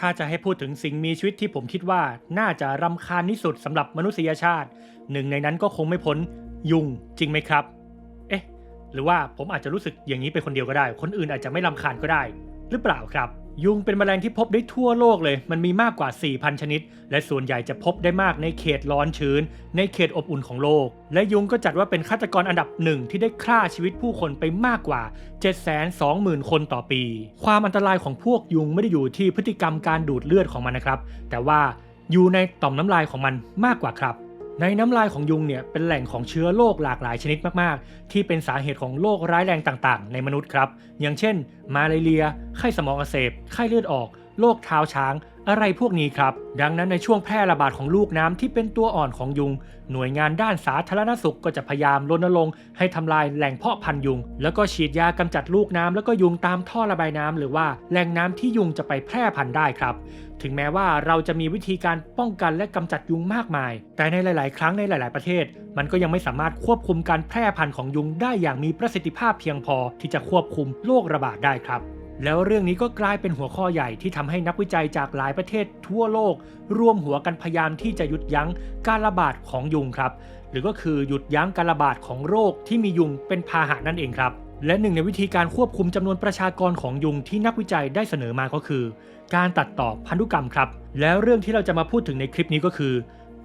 ถ้าจะให้พูดถึงสิ่งมีชีวิตที่ผมคิดว่าน่าจะรำคาญที่สุดสำหรับมนุษยชาติ หนึ่งในนั้นก็คงไม่พ้นยุงจริงไหมครับ เอ๊ะ หรือว่าผมอาจจะรู้สึกอย่างนี้เป็นคนเดียวก็ได้ คนอื่นอาจจะไม่รำคาญก็ได้ หรือเปล่าครับ ยุงเป็นแมลงที่พบได้ทั่วโลกเลย มันมีมากกว่า 4,000 ชนิด และส่วนใหญ่จะพบได้มากในเขตร้อนชื้น ในเขตอบอุ่นของโลก และยุงก็จัดว่าเป็นฆาตกรอันดับหนึ่งที่ได้ฆ่าชีวิตผู้คนไปมากกว่า 720,000 คนต่อปี ความอันตรายของพวกยุงไม่ได้อยู่ที่พฤติกรรมการดูดเลือดของมันนะครับ แต่ว่าอยู่ในต่อมน้ำลายของมันมากกว่าครับ ในน้ำลายของยุงเนี่ยเป็นแหล่งของเชื้อโรคหลากหลายชนิดมากๆ ที่เป็นสาเหตุของโรคร้ายแรงต่างๆ ในมนุษย์ครับ อย่างเช่น มาลาเรีย ไข้สมองอักเสบ ไข้เลือดออก โรคเท้าช้าง อะไรพวกนี้ครับ ดังนั้นในช่วงแพร่ระบาดของลูกน้ำที่เป็นตัวอ่อนของยุง หน่วยงานด้านสาธารณสุขก็จะพยายามรณรงค์ให้ทำลายแหล่งเพาะพันธุ์ยุง แล้วก็ฉีดยากำจัดลูกน้ำแล้วก็ยุงตามท่อระบายน้ำหรือว่าแหล่งน้ำที่ยุงจะไปแพร่พันธุ์ได้ครับ ถึงแม้ว่าเราจะมีวิธีการป้องกันและกำจัดยุงมากมาย แต่ในหลาย ๆ ครั้งในหลาย ๆ ประเทศ มันก็ยังไม่สามารถควบคุมการแพร่พันธุ์ของยุงได้อย่างมีประสิทธิภาพเพียงพอที่จะควบคุมโรคระบาดได้ครับ แล้วเรื่องนี้ก็กลายเป็นหัวข้อใหญ่ที่ทำให้นักวิจัยจากหลายประเทศทั่วโลก ร่วมหัวกันพยายามที่จะหยุดยั้งการระบาดของยุงครับ หรือก็คือหยุดยั้งการระบาดของโรคที่มียุงเป็นพาหะนั่นเองครับและหนึ่งในวิธีการควบคุมจำนวนประชากรของยุงที่นักวิจัยได้เสนอมาก็คือ การตัดต่อพันธุกรรมครับ แล้วเรื่องที่เราจะมาพูดถึงในคลิปนี้ก็คือ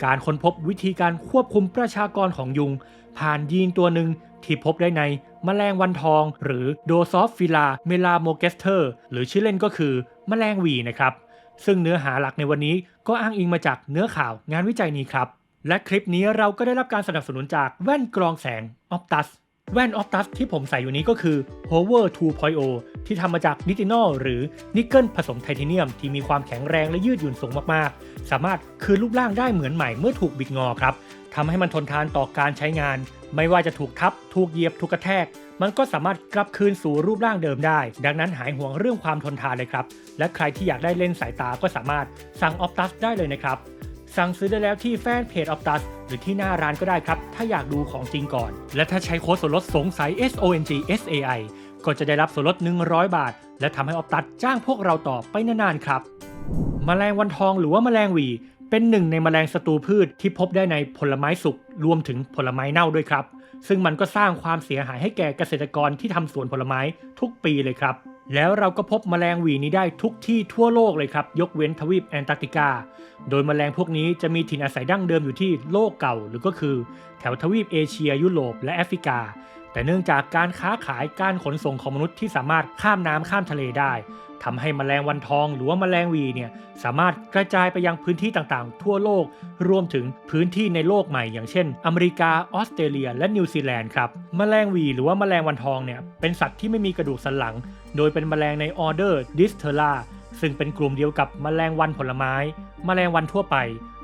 การค้นพบวิธีการควบคุมประชากรของยุง ผ่านยีนตัวหนึ่งที่พบได้ในแมลงวันทอง หรือโดซอฟฟิลาเมลาโมเกสเตอร์ หรือชื่อเล่นก็คือแมลงวีนะครับ ซึ่งเนื้อหาหลักในวันนี้ก็อ้างอิงมาจากเนื้อข่าวงานวิจัยนี้ครับ และคลิปนี้เราก็ได้รับการสนับสนุนจากแว่นกรองแสงออฟตัส แว่น Optus ที่ผมใส่อยู่นี้ก็คือ Hover 2.0 ที่ทำมาจากนิตินอลหรือนิกเกิลผสมไทเทเนียม ที่มีความแข็งแรงและยืดหยุ่นสูงมากๆ สามารถคืนรูปร่างได้เหมือนใหม่เมื่อถูกบิดงอครับทำให้มันทนทานต่อการใช้งาน ไม่ว่าจะถูกทับ ถูกเหยียบ ถูกกระแทก มันก็สามารถกลับคืนสู่รูปร่างเดิมได้ ดังนั้นหายห่วงเรื่องความทนทานเลยครับ และใครที่อยากได้เล่นสายตาก็สามารถสั่ง Optus ได้เลยนะครับ สั่งซื้อได้แล้วที่แฟนเพจ Optus หรือที่หน้าร้านก็ได้ครับ ถ้าอยากดูของจริงก่อน และถ้าใช้โค้ดส่วนลดสงสัย S O N G S A I ก็จะได้รับส่วนลด 100 บาท และทำให้ Optus จ้างพวกเราต่อไปนานๆครับแมลงวันทองหรือว่าแมลงหวี เป็นหนึ่งในแมลงศัตรูพืชที่พบได้ในผลไม้สุกรวมถึงผลไม้เน่าด้วยครับ ซึ่งมันก็สร้างความเสียหายให้แก่เกษตรกรที่ทำสวนผลไม้ทุกปีเลยครับ แล้วเราก็พบแมลงหวีนี้ได้ทุกที่ทั่วโลกเลยครับ ยกเว้นทวีปแอนตาร์กติกา โดยแมลงพวกนี้จะมีถิ่นอาศัยดั้งเดิมอยู่ที่โลกเก่า หรือก็คือ แถวทวีปเอเชียยุโรปและแอฟริกา แต่เนื่องจากการค้าขายการขนส่งของมนุษย์ที่สามารถข้ามน้ำข้ามทะเลได้ ทำให้มแมลงวันทองหรือว่าแมลงวีเนี่ยสามารถกระจายไปยังพื้นที่ต่างๆ ทั่วโลก รวมถึงพื้นที่ในโลกใหม่ อย่างเช่น อเมริกาออสเตรเลีย และนิวซีแลนด์ครับแมลงวีหรือว่าแมลงวันทองเนี่ยเป็นสัตว์ที่ไม่มีกระดูกสันหลัง โดยเป็นแมลงในออเดอร์ดิสเทอร่าซึ่งเป็นกลุ่มเดียวกับแมลงวันผลไม้ แมลงวันทั่วไป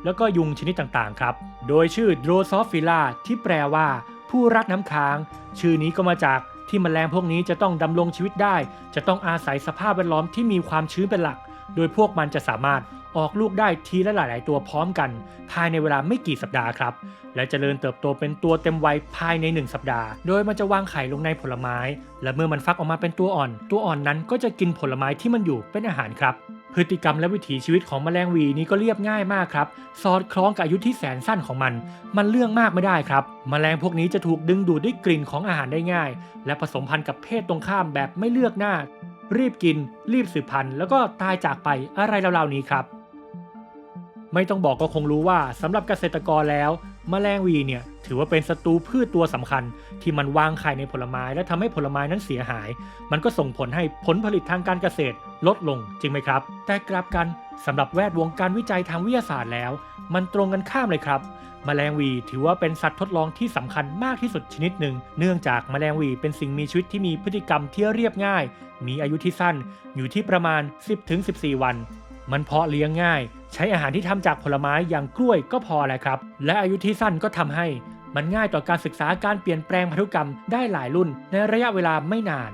แล้วก็ยุงชนิดต่างๆครับ โดยชื่อโดซอฟฟิล่าที่แปลว่า ผู้รักน้ำค้าง ชื่อนี้ก็มาจาก ที่แมลงพวกนี้จะต้องดำรงชีวิตได้ จะต้องอาศัยสภาพแวดล้อมที่มีความชื้นเป็นหลัก โดยพวกมันจะสามารถออกลูกได้ทีละหลาย ๆ ตัวพร้อมกัน ภายในเวลาไม่กี่สัปดาห์ครับ และเจริญเติบโตเป็นตัวเต็มวัยภายใน 1 สัปดาห์ โดยมันจะวางไข่ลงในผลไม้ และเมื่อมันฟักออกมาเป็นตัวอ่อน ตัวอ่อนนั้นก็จะกินผลไม้ที่มันอยู่เป็นอาหารครับ พฤติกรรมและวิถีชีวิตของแมลงวีนี้ก็เรียบง่ายมากครับ สอดคล้องกับอายุที่แสนสั้นของมัน มันเรื่องมากไม่ได้ครับ แมลงพวกนี้จะถูกดึงดูดด้วยกลิ่นของอาหารได้ง่าย และผสมพันธุ์กับเพศตรงข้ามแบบไม่เลือกหน้า รีบกิน รีบสืบพันธุ์ แล้วก็ตายจากไปอะไรราวๆนี้ครับ ไม่ต้องบอกก็คงรู้ว่าสำหรับเกษตรกรแล้ว แมลงวีเนี่ยถือว่าเป็นศัตรูพืชตัวสำคัญ ที่มันวางไข่ในผลไม้ และทำให้ผลไม้นั้นเสียหาย มันก็ส่งผลให้ผลผลิตทางการเกษตรลดลงจริงไหมครับ แต่กลับกันสำหรับแวดวงการวิจัยทางวิทยาศาสตร์แล้ว มันตรงกันข้ามเลยครับแมลงวีถือว่าเป็นสัตว์ทดลองที่สำคัญมากที่สุดชนิดหนึ่ง เนื่องจากแมลงวีเป็นสิ่งมีชีวิตที่มีพฤติกรรมที่เรียบง่าย มีอายุที่สั้น อยู่ที่ประมาณ 10-14 วัน มันเพาะเลี้ยงง่าย ใช้อาหารที่ทำจากผลไม้อย่างกล้วยก็พอแหละครับ และอายุที่สั้นก็ทำให้มันง่ายต่อการศึกษาการเปลี่ยนแปลงพันธุกรรมได้หลายรุ่น ในระยะเวลาไม่นาน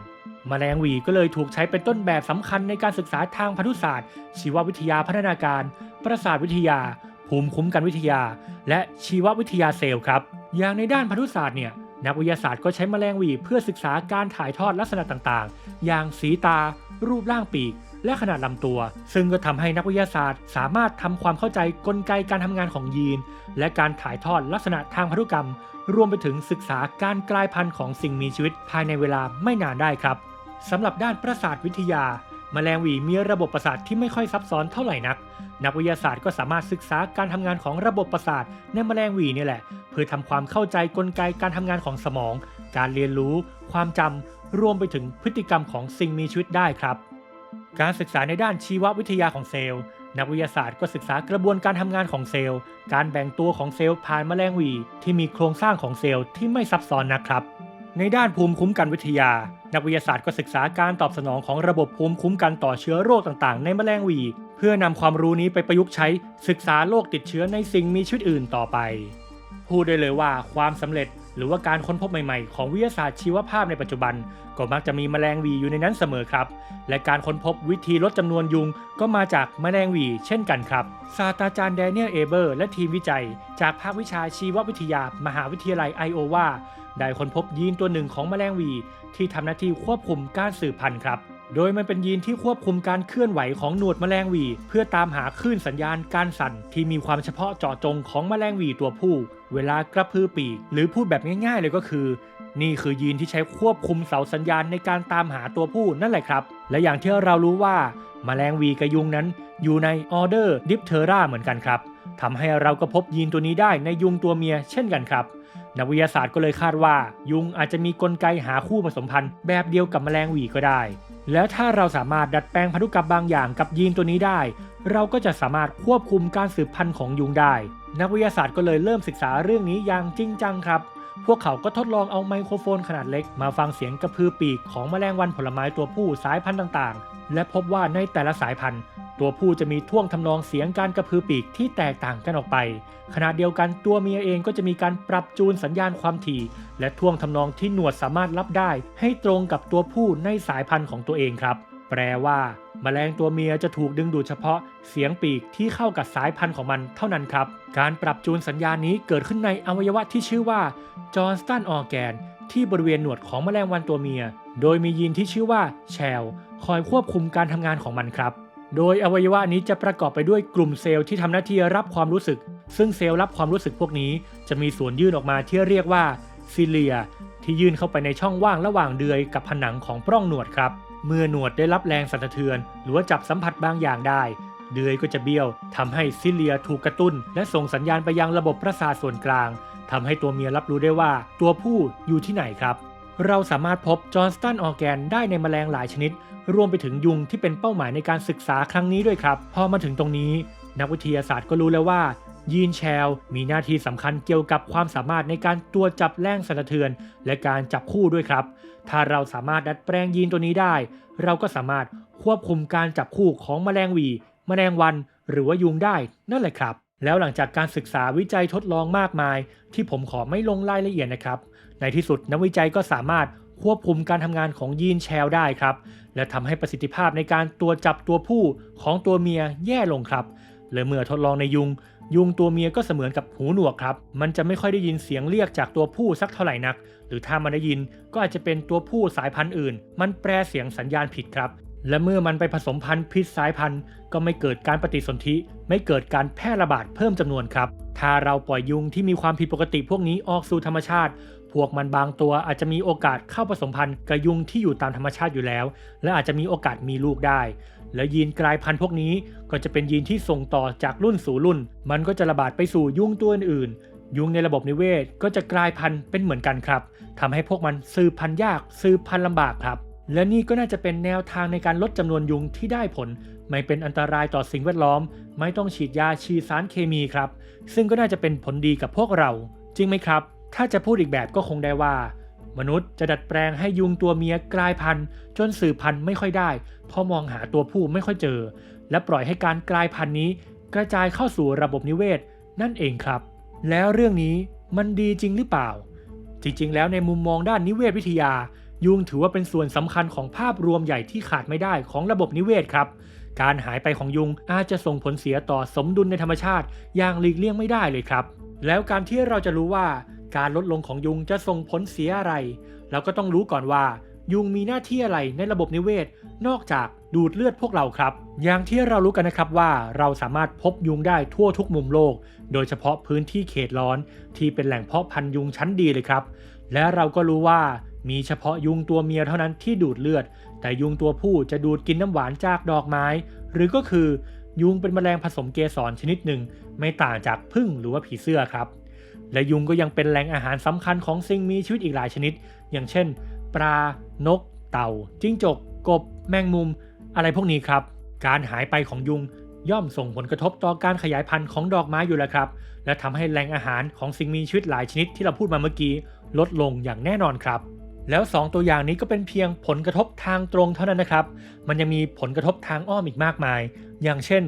แมลงวีก็เลยถูกใช้เป็นต้นแบบสำคัญในการศึกษาทางพันธุศาสตร์ ชีววิทยาพัฒนาการ ประสาทวิทยา ภูมิคุ้มกันวิทยา และชีววิทยาเซลล์ครับ อย่างในด้านพันธุศาสตร์เนี่ยนักวิทยาศาสตร์ก็ใช้แมลงวีเพื่อศึกษาการถ่ายทอดลักษณะต่างๆ อย่างสีตา รูปร่างปีก และขนาดลำตัว ซึ่งก็ทำให้นักวิทยาศาสตร์ สามารถทำความเข้าใจกลไกการทำงานของยีน และการถ่ายทอดลักษณะทางพันธุกรรม รวมไปถึงศึกษาการกลายพันธุ์ของสิ่งมีชีวิตภายในเวลาไม่นานได้ครับสำหรับด้านประสาทวิทยาแมลงหวีมีระบบประสาทที่ไม่ค่อยซับซ้อนเท่าไหร่นัก นักวิทยาศาสตร์ก็สามารถศึกษาการทำงานของระบบประสาทในแมลงหวีนี่แหละ เพื่อทำความเข้าใจกลไกการทำงานของสมอง การเรียนรู้ ความจำรวมไปถึงพฤติกรรมของสิ่งมีชีวิตได้ครับ การศึกษาในด้านชีววิทยาของเซลล์ นักวิทยาศาสตร์ก็ศึกษากระบวนการทำงานของเซลล์ การแบ่งตัวของเซลล์ผ่านแมลงวีที่มีโครงสร้างของเซลล์ที่ไม่ซับซ้อนนะครับ ในด้านภูมิคุ้มกันวิทยา นักวิทยาศาสตร์ก็ศึกษาการตอบสนองของระบบภูมิคุ้มกันต่อเชื้อโรคต่างๆ ในแมลงวี เพื่อนำความรู้นี้ไปประยุกต์ใช้ศึกษาโรคติดเชื้อในสิ่งมีชีวิตอื่นต่อไป พูดได้เลยว่าความสำเร็จ หรือว่าการค้นพบใหม่ๆ ของวิทยาศาสตร์ชีวภาพในปัจจุบัน ก็มักจะมีแมลงวีอยู่ในนั้นเสมอครับ และการค้นพบวิธีลดจำนวนยุง ก็มาจากแมลงวีเช่นกันครับ ศาสตราจารย์แดเนียลเอเบอร์และทีมวิจัย จากภาควิชาชีววิทยามหาวิทยาลัยไอโอวาได้ค้นพบยีนตัวหนึ่งของแมลงวี ที่ทำหน้าที่ควบคุมการสืบพันธุ์ครับ โดยมันเป็นยีนที่ควบคุมการเคลื่อนไหวของหนวดแมลงวีเพื่อตามหาคลื่นสัญญาณการสั่นที่มีความเฉพาะเจาะจงของแมลงวีตัวผู้ เวลากระพือปีก หรือพูดแบบง่ายๆเลยก็คือ นี่คือยีนที่ใช้ควบคุมเสาสัญญาณในการตามหาตัวผู้นั่นแหละครับ และอย่างที่เรารู้ว่าแมลงวีกับยุงนั้น อยู่ในออเดอร์ดิปเทอร่าเหมือนกันครับทำให้เราก็พบยีนตัวนี้ได้ในยุงตัวเมียเช่นกันครับนักวิทยาศาสตร์ก็เลยคาดว่า ยุงอาจจะมีกลไกหาคู่ผสมพันธุ์แบบเดียวกับแมลงวีก็ได้ แล้วถ้าเราสามารถดัดแปลงพันธุกรรมบางอย่างกับยีนตัวนี้ได้ เราก็จะสามารถควบคุมการสืบพันธุ์ของยุงได้ นักวิทยาศาสตร์ก็เลยเริ่มศึกษาเรื่องนี้อย่างจริงจังครับ พวกเขาก็ทดลองเอาไมโครโฟนขนาดเล็ก มาฟังเสียงกระพือปีกของแมลงวันผลไม้ตัวผู้สายพันธุ์ต่างๆ และพบว่าในแต่ละสายพันธุ์ ตัวผู้จะมีท่วงทำนองเสียงการกระพือปีกที่แตกต่างกันออกไป ขณะเดียวกันตัวเมียเองก็จะมีการปรับจูนสัญญาณความถี่ และท่วงทำนองที่หนวดสามารถรับได้ ให้ตรงกับตัวผู้ในสายพันธุ์ของตัวเองครับ แปลว่าแมลงตัวเมียจะถูกดึงดูดเฉพาะเสียงปีกที่เข้ากับสายพันธุ์ของมันเท่านั้นครับ การปรับจูนสัญญาณนี้เกิดขึ้นในอวัยวะที่ชื่อว่าจอห์นสตันออแกนที่บริเวณหนวดของแมลงวันตัวเมีย โดยมียีนที่ชื่อว่าแชลคอยควบคุมการทำงานของมันครับ โดยอวัยวะนี้จะประกอบไปด้วยกลุ่มเซลล์ที่ทำหน้าที่รับความรู้สึก ซึ่งเซลล์รับความรู้สึกพวกนี้ จะมีส่วนยื่นออกมาที่เรียกว่าซิเลีย ที่ยื่นเข้าไปในช่องว่างระหว่างเดือยกับผนังของปล้องหนวดครับ เมื่อหนวดได้รับแรงสั่นสะเทือน หรือว่าจับสัมผัสบางอย่างได้ เดือยก็จะเบี้ยวทำให้ซิเลียถูกกระตุ้น และส่งสัญญาณไปยังระบบประสาทส่วนกลางทำให้ตัวเมียรับรู้ได้ว่า ตัวผู้อยู่ที่ไหนครับ เราสามารถพบจอห์นสตันออแกนได้ในแมลงหลายชนิด รวมไปถึงยุงที่เป็นเป้าหมายในการศึกษาครั้งนี้ด้วยครับ พอมาถึงตรงนี้ นักวิทยาศาสตร์ก็รู้แล้วว่า ยีนแชลมีหน้าที่สำคัญเกี่ยวกับความสามารถในการตรวจจับแรงสั่นสะเทือน และการจับคู่ด้วยครับ ถ้าเราสามารถดัดแปลงยีนตัวนี้ได้ เราก็สามารถควบคุมการจับคู่ของแมลงวีแมลงวัน หรือว่ายุงได้นั่นแหละครับแล้วหลังจากการศึกษาวิจัยทดลองมากมาย ที่ผมขอไม่ลงรายละเอียดนะครับ ในที่สุดนักวิจัยก็สามารถควบคุมการทำงานของยีนแชลได้ครับ และทำให้ประสิทธิภาพในการตรวจับตัวผู้ของตัวเมียแย่ลงครับและเมื่อทดลองในยุง ยุงตัวเมียก็เสมือนกับหูหนวกครับ มันจะไม่ค่อยได้ยินเสียงเรียกจากตัวผู้สักเท่าไหร่นัก หรือถ้ามันได้ยินก็อาจจะเป็นตัวผู้สายพันธุ์อื่น มันแปลเสียงสัญญาณผิดครับ และเมื่อมันไปผสมพันธุ์ผิดสายพันธุ์ ก็ไม่เกิดการปฏิสนธิ ไม่เกิดการแพร่ระบาดเพิ่มจำนวนครับ ถ้าเราปล่อยยุงที่มีความผิดปกติพวกนี้ออกสู่ธรรมชาติ พวกมันบางตัวอาจจะมีโอกาสเข้าผสมพันธุ์กับยุงที่อยู่ตามธรรมชาติอยู่แล้ว และอาจจะมีโอกาสมีลูกได้ และยีนกลายพันธุ์พวกนี้ก็จะเป็นยีนที่ส่งต่อจากรุ่นสู่รุ่น มันก็จะระบาดไปสู่ยุงตัวอื่นๆยุงในระบบนิเวศก็จะกลายพันธุ์เป็นเหมือนกันครับทำให้พวกมันสืบพันธุ์ยากสืบพันธุ์ลำบากครับ และนี่ก็น่าจะเป็นแนวทางในการลดจำนวนยุงที่ได้ผล ไม่เป็นอันตรายต่อสิ่งแวดล้อม ไม่ต้องฉีดยาฉีดสารเคมีครับ ซึ่งก็น่าจะเป็นผลดีกับพวกเรา จริงไหมครับ ถ้าจะพูดอีกแบบก็คงได้ว่า มนุษย์จะดัดแปลงให้ยุงตัวเมียกลายพันธุ์ จนสืบพันธุ์ไม่ค่อยได้เพราะมองหาตัวผู้ไม่ค่อยเจอ และปล่อยให้การกลายพันธุ์นี้ กระจายเข้าสู่ระบบนิเวศ นั่นเองครับ แล้วเรื่องนี้มันดีจริงหรือเปล่า จริงๆ แล้วในมุมมองด้านนิเวศวิทยา ยุงถือว่าเป็นส่วนสำคัญของภาพรวมใหญ่ที่ขาดไม่ได้ของระบบนิเวศครับการหายไปของยุงอาจจะส่งผลเสียต่อสมดุลในธรรมชาติ อย่างหลีกเลี่ยงไม่ได้เลยครับ แล้วการที่เราจะรู้ว่า การลดลงของยุงจะส่งผลเสียอะไร เราก็ต้องรู้ก่อนว่า ยุงมีหน้าที่อะไรในระบบนิเวศ นอกจากดูดเลือดพวกเราครับ อย่างที่เรารู้กันนะครับว่าเราสามารถพบยุงได้ทั่วทุกมุมโลก โดยเฉพาะพื้นที่เขตร้อน ที่เป็นแหล่งเพาะพันธุ์ยุงชั้นดีเลยครับ และเราก็รู้ว่ามีเฉพาะยุงตัวเมียเท่านั้นที่ดูดเลือด แต่ยุงตัวผู้จะดูดกินน้ำหวานจากดอกไม้ หรือก็คือยุงเป็นแมลงผสมเกสรชนิดหนึ่ง ไม่ต่างจากผึ้งหรือว่าผีเสื้อครับ และยุงก็ยังเป็นแหล่งอาหารสำคัญของสิ่งมีชีวิตอีกหลายชนิด อย่างเช่น ปลา นก เต่า จิ้งจก กบ แมงมุม อะไรพวกนี้ครับ การหายไปของยุงย่อมส่งผลกระทบต่อการขยายพันธุ์ของดอกไม้อยู่แล้วครับ และทำให้แหล่งอาหารของสิ่งมีชีวิตหลายชนิดที่เราพูดมาเมื่อกี้ ลดลงอย่างแน่นอนครับ แล้ว 2 ตัวอย่างนี้ก็เป็นเพียงผลกระทบทางตรงเท่านั้นนะครับ มันยังมีผลกระทบทางอ้อมอีกมากมาย อย่างเช่น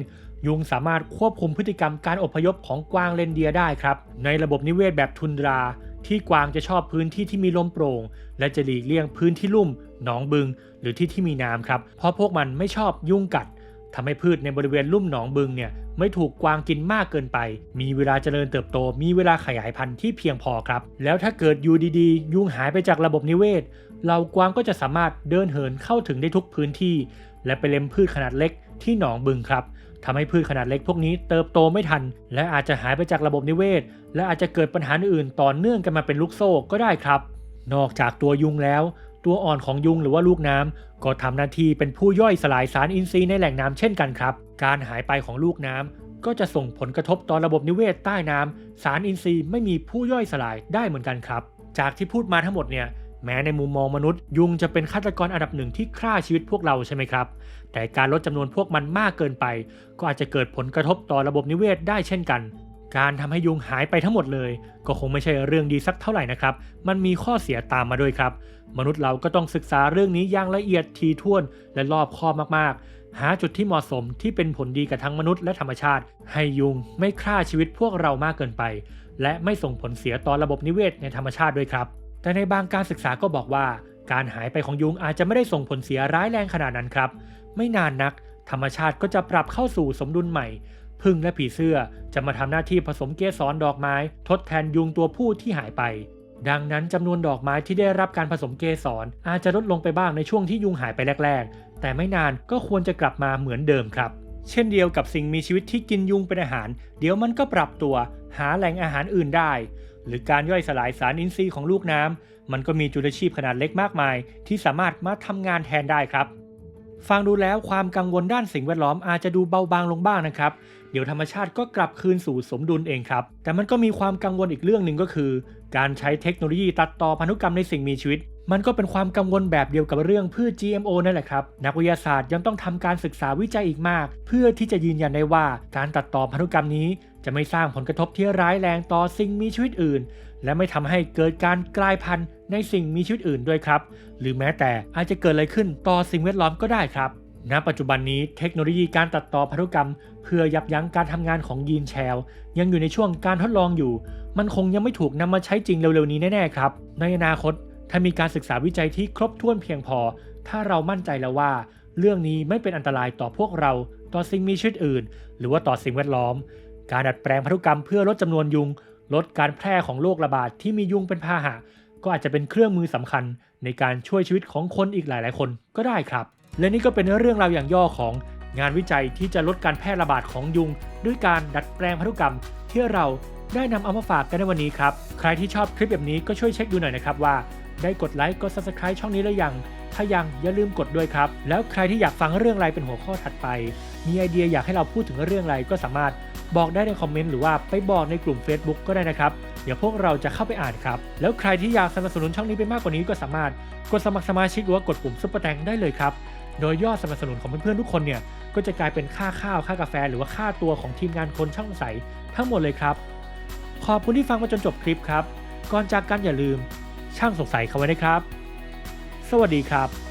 ยุงสามารถควบคุมพฤติกรรมการอพยพของกวางเรนเดียได้ครับ ในระบบนิเวศแบบทุนดราที่กวางจะชอบพื้นที่ที่มีลมโปร่ง และจะหลีกเลี่ยงพื้นที่ลุ่ม หนองบึง หรือที่ที่มีน้ำครับ เพราะพวกมันไม่ชอบยุงกัดทำให้พืชในบริเวณลุ่มหนองบึงเนี่ยไม่ถูกกวางกินมากเกินไป มีเวลาเจริญเติบโต มีเวลาขยายพันธุ์ที่เพียงพอครับ แล้วถ้าเกิดอยู่ดีๆ ยุงหายไปจากระบบนิเวศ เรากวางก็จะสามารถเดินเหินเข้าถึงได้ทุกพื้นที่ และไปเล็มพืชขนาดเล็กที่หนองบึงครับ ทำให้พืชขนาดเล็กพวกนี้เติบโตไม่ทัน และอาจจะหายไปจากระบบนิเวศ และอาจจะเกิดปัญหาอื่นต่อเนื่องกันมาเป็นลูกโซ่ก็ได้ครับ นอกจากตัวยุงแล้ว ตัวอ่อนของยุงหรือว่าลูกน้ำก็ทำหน้าที่เป็นผู้ย่อยสลายสารอินทรีย์ในแหล่งน้ำเช่นกันครับ การหายไปของลูกน้ำก็จะส่งผลกระทบต่อระบบนิเวศใต้น้ำสารอินทรีย์ไม่มีผู้ย่อยสลายได้เหมือนกันครับ จากที่พูดมาทั้งหมดเนี่ยแม้ในมุมมองมนุษย์ ยุงจะเป็นฆาตกรอันดับหนึ่งที่ฆ่าชีวิตพวกเราใช่ไหมครับ แต่การลดจำนวนพวกมันมากเกินไป ก็อาจจะเกิดผลกระทบต่อระบบนิเวศได้เช่นกัน การทำให้ยุงหายไปทั้งหมดเลย ก็คงไม่ใช่เรื่องดีสักเท่าไหร่นะครับ มันมีข้อเสียตามมาด้วยครับ มนุษย์เราก็ต้องศึกษาเรื่องนี้อย่างละเอียดทีท่วนและรอบคอบมากๆ หาจุดที่เหมาะสมที่เป็นผลดีกับทั้งมนุษย์และธรรมชาติ ให้ยุงไม่ฆ่าชีวิตพวกเรามากเกินไป และไม่ส่งผลเสียต่อระบบนิเวศในธรรมชาติด้วยครับ แต่ในบางการศึกษาก็บอกว่าการหายไปของยุงอาจจะไม่ได้ส่งผลเสียร้ายแรงขนาดนั้นครับ ไม่นานนัก ธรรมชาติก็จะปรับเข้าสู่สมดุลใหม่ พึ่งและผีเสื้อจะมาทำหน้าที่ผสมเกสรดอกไม้ ทดแทนยุงตัวผู้ที่หายไป ดังนั้นจำนวนดอกไม้ที่ได้รับการผสมเกสรอาจจะลดลงไปบ้างในช่วงที่ยุงหายไปแรก ๆ แต่ไม่นานก็ควรจะกลับมาเหมือนเดิมครับเช่นเดียวกับสิ่งมีชีวิตที่กินยุงเป็นอาหาร เดี๋ยวมันก็ปรับตัว หาแหล่งอาหารอื่นได้ หรือการย่อยสลายสารอินทรีย์ของลูกน้ำมันก็มีจุลชีพขนาดเล็กมากมาย ที่สามารถมาทำงานแทนได้ครับ ฟังดูแล้วความกังวลด้านสิ่งแวดล้อมอาจจะดูเบาบางลงบ้างนะครับ เดี๋ยวธรรมชาติก็กลับคืนสู่สมดุลเองครับ แต่มันก็มีความกังวลอีกเรื่องหนึ่งก็คือ การใช้เทคโนโลยีตัดต่อพันธุกรรมในสิ่งมีชีวิต มันก็เป็นความกังวลแบบเดียวกับเรื่องพืช GMO นั่นแหละครับ นักวิทยาศาสตร์ยังต้องทำการศึกษาวิจัยอีกมาก เพื่อที่จะยืนยันได้ว่าการตัดต่อพันธุกรรมนี้ จะไม่สร้างผลกระทบที่ร้ายแรงต่อสิ่งมีชีวิตอื่น และไม่ทำให้เกิดการกลายพันธุ์ในสิ่งมีชีวิตอื่นด้วยครับ หรือแม้แต่อาจจะเกิดอะไรขึ้นต่อสิ่งแวดล้อมก็ได้ครับ ณ ปัจจุบันนี้เทคโนโลยีการตัดต่อพันธุกรรม เพื่อยับยั้งการทำงานของยีนแชลยังอยู่ในช่วงการทดลองอยู่ มันคงยังไม่ถูกนำมาใช้จริงเร็วๆนี้แน่ๆครับ ในอนาคต ถ้ามีการศึกษาวิจัยที่ครบถ้วนเพียงพอ ถ้าเรามั่นใจแล้วว่า เรื่องนี้ไม่เป็นอันตรายต่อพวกเราต่อสิ่งมีชีวิตอื่น หรือว่าต่อสิ่งแวดล้อม การดัดแปลงพันธุกรรมเพื่อลดจำนวนยุง ลดการแพร่ของโรคระบาดที่มียุงเป็นพาหะ ก็อาจจะเป็นเครื่องมือสำคัญในการช่วยชีวิตของคนอีกหลาย ๆ คนก็ได้ครับ และนี่ก็เป็นเรื่องราวอย่างย่อของงานวิจัยที่จะลดการแพร่ระบาดของยุง ด้วยการดัดแปลงพันธุกรรม ที่เราได้นำเอามาฝากกันในวันนี้ครับ ใครที่ชอบคลิปแบบนี้ก็ช่วยเช็คดูหน่อยนะครับว่า ได้กดไลค์กด subscribe ช่องนี้หรือยัง ถ้ายังอย่าลืมกดด้วยครับ แล้วใครที่อยากฟังเรื่องอะไรเป็นหัวข้อถัดไป มีไอเดียอยากให้เราพูดถึงเรื่องอะไรก็สามารถบอกได้ในคอมเมนต์หรือว่าไปบอกในกลุ่ม Facebook ก็ได้นะครับ เดี๋ยวพวกเราจะเข้าไปอ่านครับ แล้วใครที่อยากสนับสนุนช่องนี้ไปมากกว่านี้ก็สามารถกดสมัครสมาชิกหรือว่ากดปุ่มซุปเปอร์แตงได้เลยครับ โดยยอดสนับสนุนของเพื่อนๆทุกคนเนี่ยก็จะกลายเป็นค่าข้าวค่ากาแฟ หรือว่าค่าตัวของทีมงานคนช่างใสทั้งหมดเลยครับ ขอบคุณที่ฟังมาจนจบคลิปครับ ก่อนจากกันอย่าลืม ช่างสงสัยเขาไว้นะครับ สวัสดีครับ